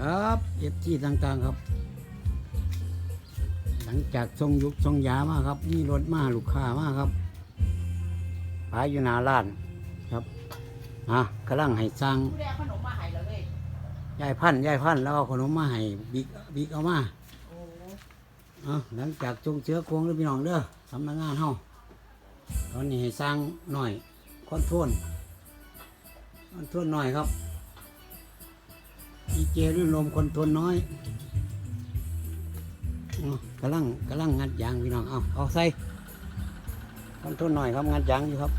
ครับเอฟที่ต่างๆครับ หลังจากทรงยุกทรงยามาครับมีรถมาลูกค้ามาครับขายอยู่หน้าร้านครับอะกำลังให้สร้างผู้ใดเอาขนมมาให้เราเลยยายพันธุ์ยายพันธุ์แล้วเอาขนมมาให้บิ๊กบิ๊กเอามาโอ้เอาหลังจากจงเชื้อโครงแล้วพี่น้องเด้อสำนักงานเฮาตอนนี้ให้สร้างหน่อยคอนโทรลคอนโทรลหน่อยครับ อีเจรื่นลมคนทรลน้อยเอากำลังกำลังงัดยางพี่น้อง เอาเอาใส่คนทรลหน่อยครับงัดยางอยู่ครับ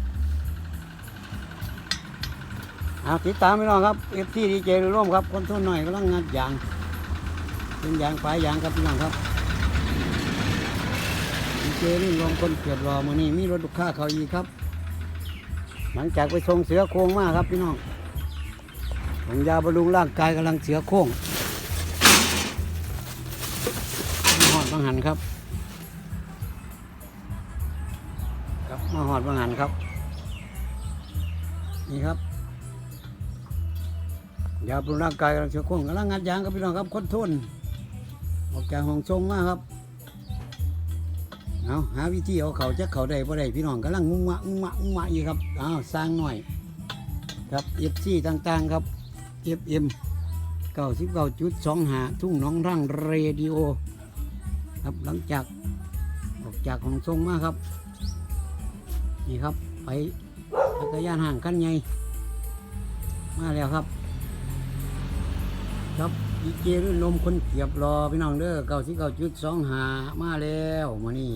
เอาติดตามพี่น้องครับเอฟที่ดีเจรื่นลมครับ คนทรลหน่อยกำลังงัดยาง เป็นยางปลายยางครับพี่น้องครับดีเจนี่รวมคนเกียบรอมานี่มีรถลูกค้าเขาอีกครับ หลังจากไปส่งเสือโครงมากครับพี่น้อง ผมยาบำรุงร่างกายกำลังเสือโครงมาหอดบางหันครับ ครับมาหอดบางหันครับ นี่ครับยาบำรุงร่างกายกำลังเสือโครงกำลังงัดยางครับพี่น้องครับคนทุนออกจากห้องทรงมาครับเอาหาวิธีเอาเขาจะเขาได้บ่ได้พี่น้องกำลังงุ้งมะงุ้งมะงุ้งมะอยู่ครับเอาสร้างหน่อย ครับเอฟซีต่างๆครับ เอฟเอ็มเก้าสิบเก้าจุดสองหาทุ่งน้องร่างเรดิโอ ครับหลังจากออกจากของทรงมาครับ นี่ครับ ไปจักรยานห่างขั้นใหญ่มาแล้วครับ ครับดีเจรุ่นลมคนเกียบรอพี่น้องเด้อเก้าสิบเก้าจุดสองหามาแล้วมานี่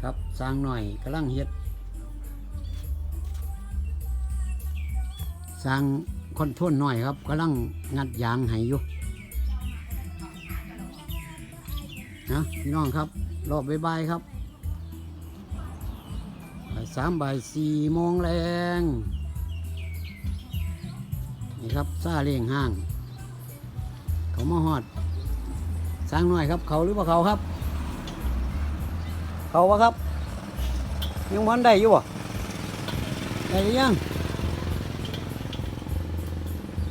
ครับสร้างหน่อยกำลังเฮ็ด สร้างคอนโทรลหน่อยครับกำลังงัดยางให้อยู่นะพี่น้องครับ รอบบ่ายๆครับบ่ายสามบ่ายสี่โมงแรงนี่ครับซาเลี้ยงห้าง เขามาหอด สร้างหน่อยครับ เขาหรือว่าเขาครับ เขาวะครับ ยังวันได้อยู่บ่ได้ยัง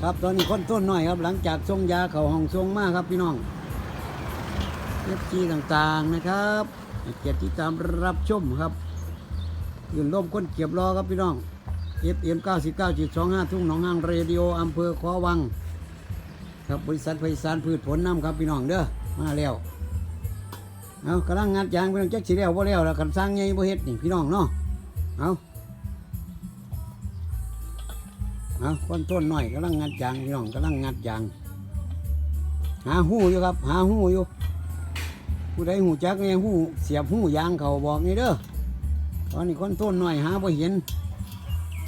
ครับตอนนี้คนต้นหน่อยครับ หลังจากทรงยาเขาห้องทรงมากครับพี่น้องเอฟจีต่างๆนะครับเกียรติที่ตามรับชมครับยืนร่มค้นเก็บรอครับพี่น้อง FM 99.25 ทุ่งหนองห้างเรดิโออำเภอขอวัง ครับบริษัทไพศาลพืชผลน้ำครับพี่น้องเด้อมาแล้วเอากำลังงานยางพี่น้องจักสิแล้วบ่แล้วแล้วกันสร้างไงบ่เฮ็ดนี่พี่น้องเนาะเอา เอาคนต้นหน่อยกำลังงานยางพี่น้องกำลังงานยาง หาหู้อยู่ครับ หาหู้อยู่ ผู้ใดหูจักเนี่ยหู้เสียบหู้ยางเขาบอกนี่เด้อตอนนี้คนต้นหน่อยหาบ่เห็น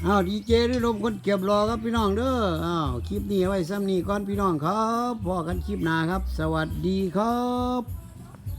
อ้าวดีเจด้วยลมคนเก็บรอครับพี่น้องเด้ออ้าวคลิปนี้ไว้ซ้ำนี้ก่อนพี่น้องครับพอกันคลิปหน้าครับ สวัสดีครับ